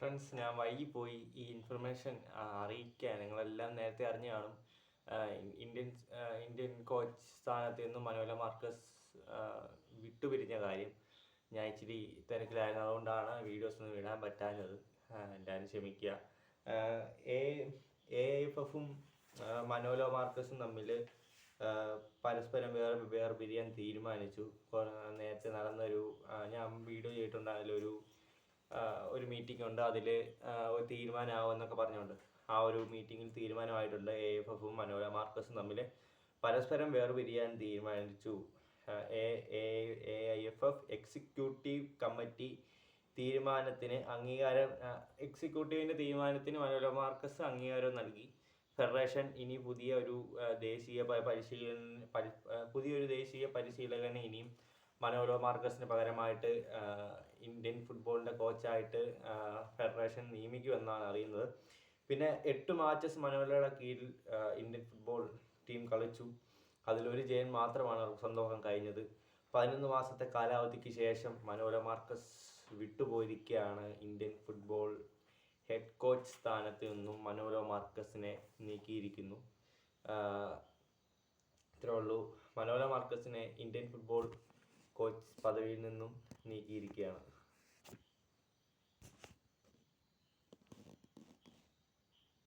Friends ഞാൻ വൈകി പോയി ഈ ഇൻഫർമേഷൻ അറിയിക്കാൻ. നിങ്ങളെല്ലാം നേരത്തെ അറിഞ്ഞു കാണും. ഇന്ത്യൻ ഇന്ത്യൻ കോച്ച് സ്ഥാനത്ത് നിന്നും മനോല മാർക്കസ് വിട്ടുപിരിഞ്ഞ കാര്യം ഞാൻ ഇച്ചിരി തിരക്കിലായിരുന്നു. അതുകൊണ്ടാണ് വീഡിയോസ് ഒന്നും ഇടാൻ പറ്റാഞ്ഞത്. എല്ലാവരും ക്ഷമിക്കുക. എ എഫ് എഫും മനോലോ മാർക്കസും തമ്മിൽ പരസ്പരം വേർ വേർപിരിയാൻ തീരുമാനിച്ചു. നേരത്തെ നടന്നൊരു ഞാൻ വീഡിയോ ചെയ്തിട്ടുണ്ട് ആ, ഒരു മീറ്റിംഗ് ഉണ്ട്. അതിൽ തീരുമാനമാവുമെന്നൊക്കെ പറഞ്ഞുകൊണ്ട്. ആ ഒരു മീറ്റിംഗിൽ തീരുമാനമായിട്ടുണ്ട് എ എഫ് എഫും മനോര മാർക്കസും തമ്മിൽ പരസ്പരം വേർപിരിയാൻ തീരുമാനിച്ചു. A I F F executive committee തീരുമാനത്തിന് അംഗീകാരം എക്സിക്യൂട്ടീവിന്റെ തീരുമാനത്തിന് മനോര മാർക്കസ് അംഗീകാരം നൽകി. ഫെഡറേഷൻ ഇനി പുതിയ ഒരു ദേശീയ പരിശീലന പരി പുതിയൊരു ദേശീയ പരിശീലകനെ ഇനിയും മനോരോ മാർക്കസിന് പകരമായിട്ട് ഇന്ത്യൻ ഫുട്ബോളിന്റെ കോച്ചായിട്ട് ഫെഡറേഷൻ നിയമിക്കുമെന്നാണ് അറിയുന്നത്. പിന്നെ എട്ട് മാച്ചസ് മനോരയുടെ കീഴിൽ ഇന്ത്യൻ ഫുട്ബോൾ ടീം കളിച്ചു. അതിലൊരു ജയൻ മാത്രമാണ് സ്വന്തമാക്കാൻ കഴിഞ്ഞത്. പതിനൊന്ന് മാസത്തെ കാലാവധിക്ക് ശേഷം മനോര മാർക്കസ് വിട്ടുപോയിരിക്കുകയാണ് ഇന്ത്യൻ ഫുട്ബോൾ ഹെഡ് കോച്ച് സ്ഥാനത്ത് നിന്നും മനോരോ മാർക്കസിനെ നീക്കിയിരിക്കുന്നു. ഇത്രേ ഉള്ളൂ. മനോരോ മാർക്കസിനെ ഇന്ത്യൻ ഫുട്ബോൾ കോച്ച് പദവിയിൽ നിന്നും നീക്കിയിരിക്കുകയാണ്.